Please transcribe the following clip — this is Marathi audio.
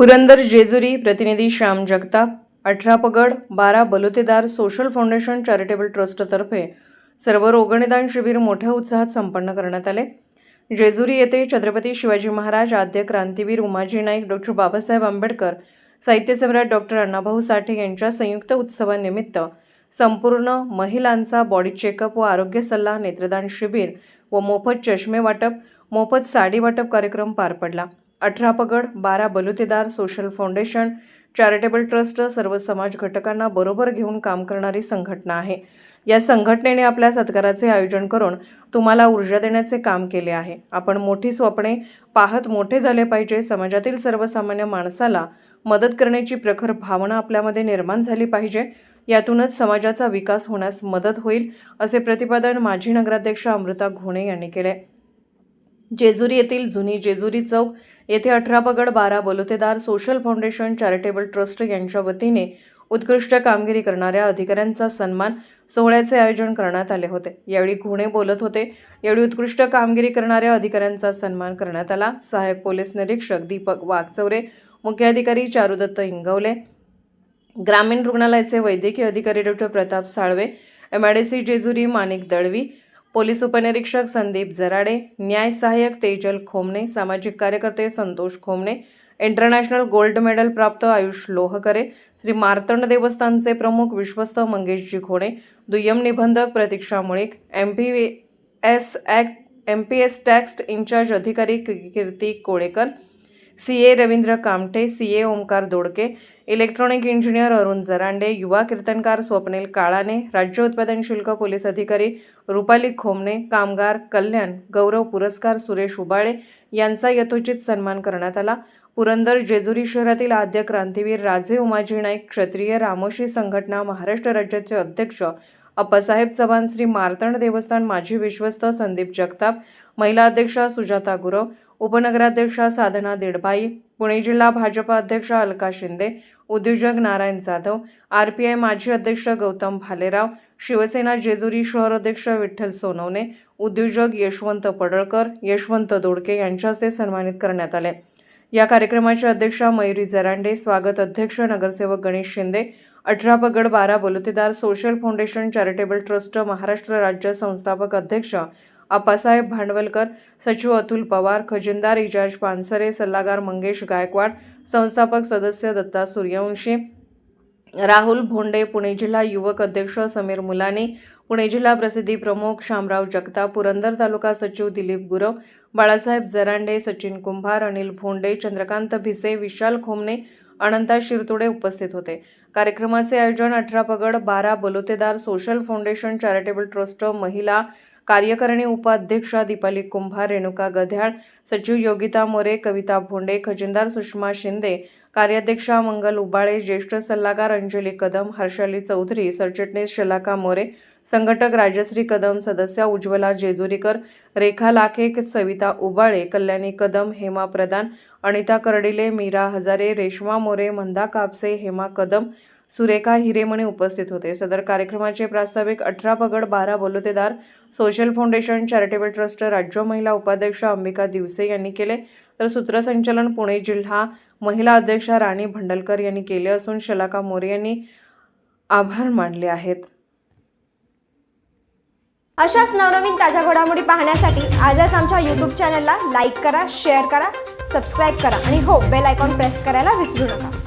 पुरंदर जेजुरी प्रतिनिधी श्याम जगताप अठरा पगड बारा बलुतेदार सोशल फाउंडेशन चॅरिटेबल ट्रस्टतर्फे सर्व रोगनिदान शिबिर मोठ्या उत्साहात संपन्न करण्यात आले. जेजुरी येथे छत्रपती शिवाजी महाराज आद्य क्रांतीवीर उमाजी नाईक डॉक्टर बाबासाहेब आंबेडकर साहित्यसम्राट डॉक्टर अण्णाभाऊ साठे यांच्या संयुक्त उत्सवानिमित्त संपूर्ण महिलांचा बॉडी चेकअप व आरोग्य सल्ला नेत्रदान शिबिर व मोफत चष्मे वाटप मोफत साडी वाटप कार्यक्रम पार पडला. Athara Pagad Bara Balutedar social foundation charitable trust सर्व समाज घटकांना बरोबर घेऊन काम करणारी संघटना आहे. या संघटनेने आपल्या सत्काराचे आयोजन करून तुम्हाला ऊर्जा देण्याचे काम केले आहे. आपण मोठी स्वप्ने पाहत मोठे झाले पाहिजे. समाजातील सर्वसामान्य माणसाला मदत करण्याची प्रखर भावना आपल्यामध्ये निर्माण झाली पाहिजे. यातूनच समाजाचा विकास होण्यास मदत होईल असे प्रतिपादन माजी नगराध्यक्ष अमृता घोणे यांनी केले. जेजुरी येथील जुनी जेजुरी चौक येथे Athara Pagad Bara Balutedar social foundation charitable trust यांच्या वतीने उत्कृष्ट कामगिरी करणाऱ्या अधिकाऱ्यांचा सन्मान सोहळ्याचे आयोजन करण्यात आले होते. यावेळी घुणे बोलत होते. यावेळी उत्कृष्ट कामगिरी करणाऱ्या अधिकाऱ्यांचा सन्मान करण्यात आला. सहाय्यक पोलीस निरीक्षक दीपक वाघचौरे मुख्याधिकारी चारुदत्त इंगवले ग्रामीण रुग्णालयाचे वैद्यकीय अधिकारी doctor Pratap Salve MIDC Jejuri Manik Dalvi police उपनिरीक्षक संदीप जराडे न्याय सहाय्यक तेजल खोमणे सामाजिक कार्यकर्ते Santosh Khomane international gold medal प्राप्त आयुष लोहकरे श्री मार्तंड देवस्थानचे प्रमुख विश्वस्त मंगेशजी घोणे दुय्यम निबंधक Pratiksha Mulik M P S act M P S text incharge अधिकारी Kirti Kolekar C A Ravindra Kamthe C A Omkar Dodke electronic engineer Arun Jarande युवा कीर्तनकार स्वप्नील काळाने राज्य उत्पादन शुल्क पोलीस अधिकारी रुपाली खोमणे कामगार कल्याण गौरव पुरस्कार सुरेश उबाळे यांचा यथोचित सन्मान करण्यात आला. पुरंदर जेजुरी शहरातील आद्य क्रांतीवीर राजे उमाजी नाईक क्षत्रिय रामोशी संघटना महाराष्ट्र राज्याचे अध्यक्ष अप्पासाहेब चव्हाण श्री मार्तंड देवस्थान माजी विश्वस्त संदीप जगताप महिला अध्यक्षा सुजाता गुरव उपनगराध्यक्षा साधना देडबाई पुणे जिल्हा भाजपा अध्यक्ष अलका शिंदे उद्योजक Narayan Jadhav R P I माजी अध्यक्ष गौतम भालेराव शिवसेना जेजुरी शहर अध्यक्ष विठ्ठल सोनवणे उद्योजक यशवंत पडळकर यशवंत दोडके यांच्या हस्ते सन्मानित करण्यात आले. या कार्यक्रमाच्या अध्यक्षा मयुरी जरांडे स्वागत अध्यक्ष नगरसेवक Ganesh Shinde Athara Pagad Bara Balutedar social foundation charitable trust Maharashtra राज्य संस्थापक अध्यक्ष आप्पासाहेब भांडवलकर सचिव अतुल पवार खजिनदार इजाज पानसरे सल्लागार मंगेश गायकवाड संस्थापक सदस्य दत्ता सूर्यवंशी राहुल भोंडे पुणे जिल्हा युवक अध्यक्ष समीर मुलानी पुणे जिल्हा प्रसिद्धी प्रमुख शामराव जगताप पुरंदर तालुका सचिव दिलीप गुरव बाळासाहेब जरांडे सचिन कुंभार अनिल भोंडे चंद्रकांत भिसे विशाल खोमने अनंता शिरतोडे उपस्थित होते. कार्यक्रमाचे आयोजन Athara Pagad Bara Balutedar social foundation charitable trust महिला कार्यकारिणी उपाध्यक्षा दीपाली कुंभार रेणुका गध्याळ सचिव योगिता मोरे कविता भोंडे खजिनदार सुषमा शिंदे कार्याध्यक्षा मंगल उबाळे ज्येष्ठ सल्लागार अंजली कदम हर्षाली चौधरी सरचिटणीस शलाका मोरे संघटक राजश्री कदम सदस्या उज्ज्वला जेजुरीकर रेखा लाखे सविता उबाळे कल्याणी कदम हेमा प्रधान अनिता कर्डिले मीरा हजारे रेश्मा मोरे मंदा कापसे हेमा कदम सुरेखा हिरेमणी उपस्थित होते. सदर कार्यक्रमाचे प्रास्ताविक Athara Pagad Bara Balutedar social foundation charitable trust राज्य महिला उपाध्यक्ष अंबिका दिवसे यांनी केले. तर सूत्रसंचलन पुणे जिल्हा महिला अध्यक्षा राणी भंडलकर यांनी केले असून शलाका मोरे यांनी आभार मानले आहेत. अशाच नवनवीन ताज्या घडामोडी पाहण्यासाठी आजच आमच्या यूट्यूब चॅनलला लाईक करा शेअर करा सबस्क्राईब करा आणि हो बेल आयकॉन प्रेस करायला विसरू नका.